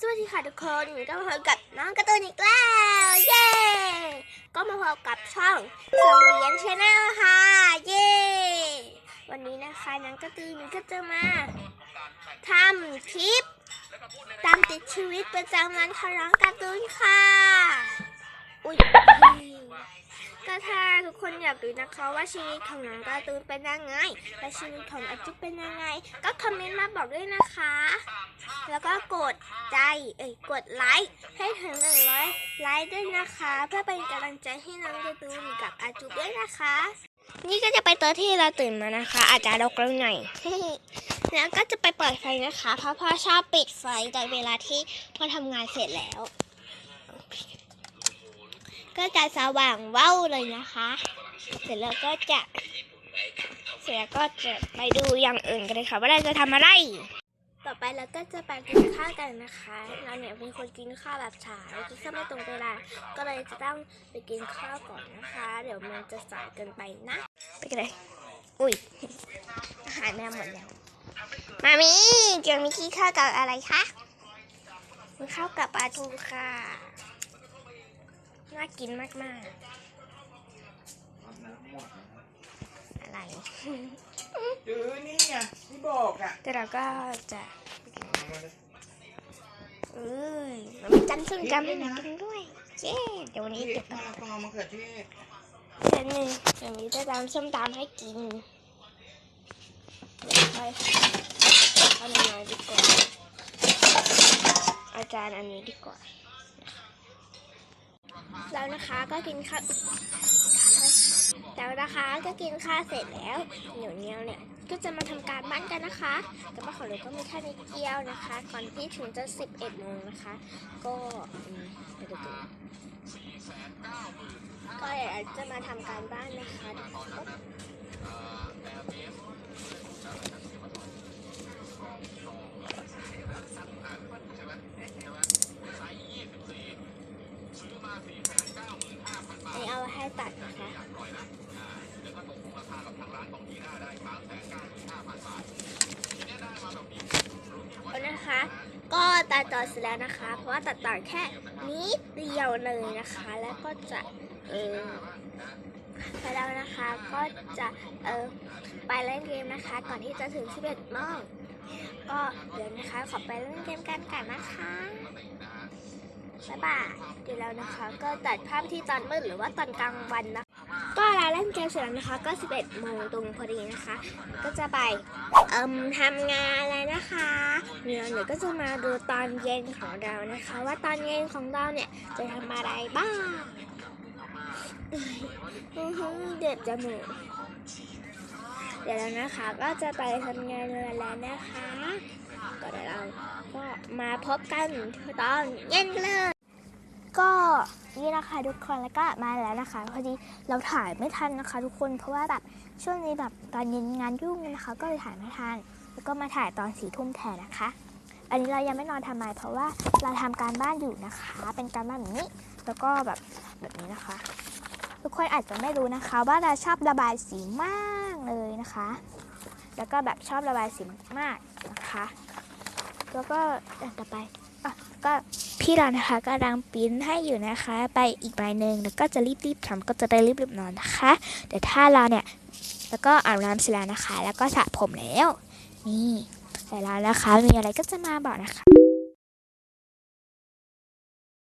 สวัสดีค่ะทุกคนก็มาพบกับน้องการ์ตูนอีกแล้ว เย้ ก็มาพบกับช่องส่งเหรียนชาแนลค่ะ เย้ วันนี้นะคะน้องการ์ตูนก็จะมาทำคลิปตามติดชีวิตประจำวันของน้องการ์ตูนค่ะ อุ้ยก็ถ้าทุกคนอยากรู้นะคะว่าชีวิตของน้องการ์ตูนเป็นยังไง และชีวิตของอาจุเป็นยังไง ก็คอมเมนต์มาบอกด้วยนะคะ แล้วก็กดใจ เอ้ยกดไลค์ให้ถึงหนึ่งร้อยไลค์ด้วยนะคะ เพื่อเป็นกำลังใจให้น้องการ์ตูนกับอาจุ๊บด้วยนะคะ นี่ก็จะไปตัวที่เราตื่นมานะคะ อาจจะรกแล้วหน่อยแล้วก็จะไปเปิดไฟนะคะ เพราะพ่อชอบปิดไฟตอนเวลาที่พ่อทำงานเสร็จแล้ว ก็จะสว่างเว้าเลยนะคะ เสร็จแล้วก็จะเสร็จแล้วก็จะไปดูอย่างอื่นกันเลยค่ะ ว่าเราจะทำอะไรต่อ ไปเราก็จะไปกินข้าวกันนะคะ เราเนี่ยเป็นคนกินข้าวแบบช้ากินข้าวไม่ตรงเวลา ก็เลยจะต้องไปกินข้าวก่อนนะคะ เดี๋ยวมันจะสายเกินไปนะ ไปกันเลย อุ้ยอาหารแม่หมดแล้ว มามีเจะมีกินข้าวกับอะไรคะมีข้าวกับปลาทูค่ะ น่ากินมากๆ อะไรจื้อนี่ไงที่บอกอะแต่เราก็จะ เอ้ยมันมีจันทร์ส้มตำให้หนูกินด้วยเย้เดี๋ยววันนี้พริเดี๋ยกวมะละกอมะเขือเทศฉันนี่เดี๋ยววันนี้จะตำส้มตำให้กินเดี๋ยวค่อยเอาหน่อยดีกว่าอาจารย์อันนี้ดีกว่าแล้วนะคะก็กินข้าว แล้วนะคะก็กินข้าวเสร็จแล้วเหนียวเนี้ยวเนี่ยก็จะมาทำการบ้านกันนะคะ แต่ว่าของเราก็มีแค่นิดเดียวนะคะ ก่อนที่ถึงจะ 11โมงนะคะ ก็ไปดูกันก็เดี๋ยวจะมาทำการบ้านนะคะเดี๋ยวก็อันนี้เอาไว้ให้ตัดนะคะ เอา นะคะ ก็ตัดต่อเสร็จแล้วนะคะ เพราะว่าตัดต่อแค่นิดเดียวเลยนะคะ แล้วก็จะเออไปแล้วนะคะก็จะเออไปเล่นเกมนะคะ ก่อนที่จะถึง 11โมงก็เดี๋ยวนะคะขอไปเล่นเกมกันกันนะคะบ๊ายบายเดี๋ยวเรานะคะ ก็ตัดภาพที่ตอนมืดหรือว่าตอนกลางวันนะ เล่นเกมเสร็จแล้วนะคะ ก็ 11โมงตรงพอดีนะคะ ก็จะไปเอิ่มทำงานแล้วนะคะเดี๋ยวหนูก็จะมาดูตอนเย็นของเรานะคะ ว่าตอนเย็นของเราเนี่ยจะทำอะไรบ้างอื้อหือเด็ดจมูกเดี๋ยวเรานะคะก็จะไปทำงานแล้วนะคะ ก็เดี๋ยวเราก็มาพบกันตอนเย็นเลย นี่นะคะทุกคนแล้วก็มาแล้วนะคะ พอดีเราถ่ายไม่ทันนะคะ ทุกคนเพราะว่าแบบช่วงนี้แบบตอนเย็นงานยุ่งนะคะ ก็เลยถ่ายไม่ทัน แล้วก็มาถ่ายตอนสี่ทุ่มแทนนะคะ อันนี้เรายังไม่นอนทำไมเพราะว่าเราทำการบ้านอยู่นะคะ เป็นการบ้านแบบนี้ แล้วก็แบบแบบนี้นะคะ ทุกคนอาจจะไม่รู้นะคะ ว่าเราชอบระบายสีมากเลยนะคะ แล้วก็แบบชอบระบายสีมากๆนะคะ แล้วก็ต่อไป ก็พี่เรานะคะกำลังปิ้นให้อยู่นะคะ ไปอีกใบหนึ่งแล้วก็จะรีบๆทำก็จะได้รีบๆนอนนะคะเดี๋ยวถ้าเราเนี่ยแล้วก็อาบน้ำเสร็จแล้วนะคะ แล้วก็สระผมแล้ว นี่เสร็จแล้วนะคะมีอะไรก็จะมาบอกนะคะ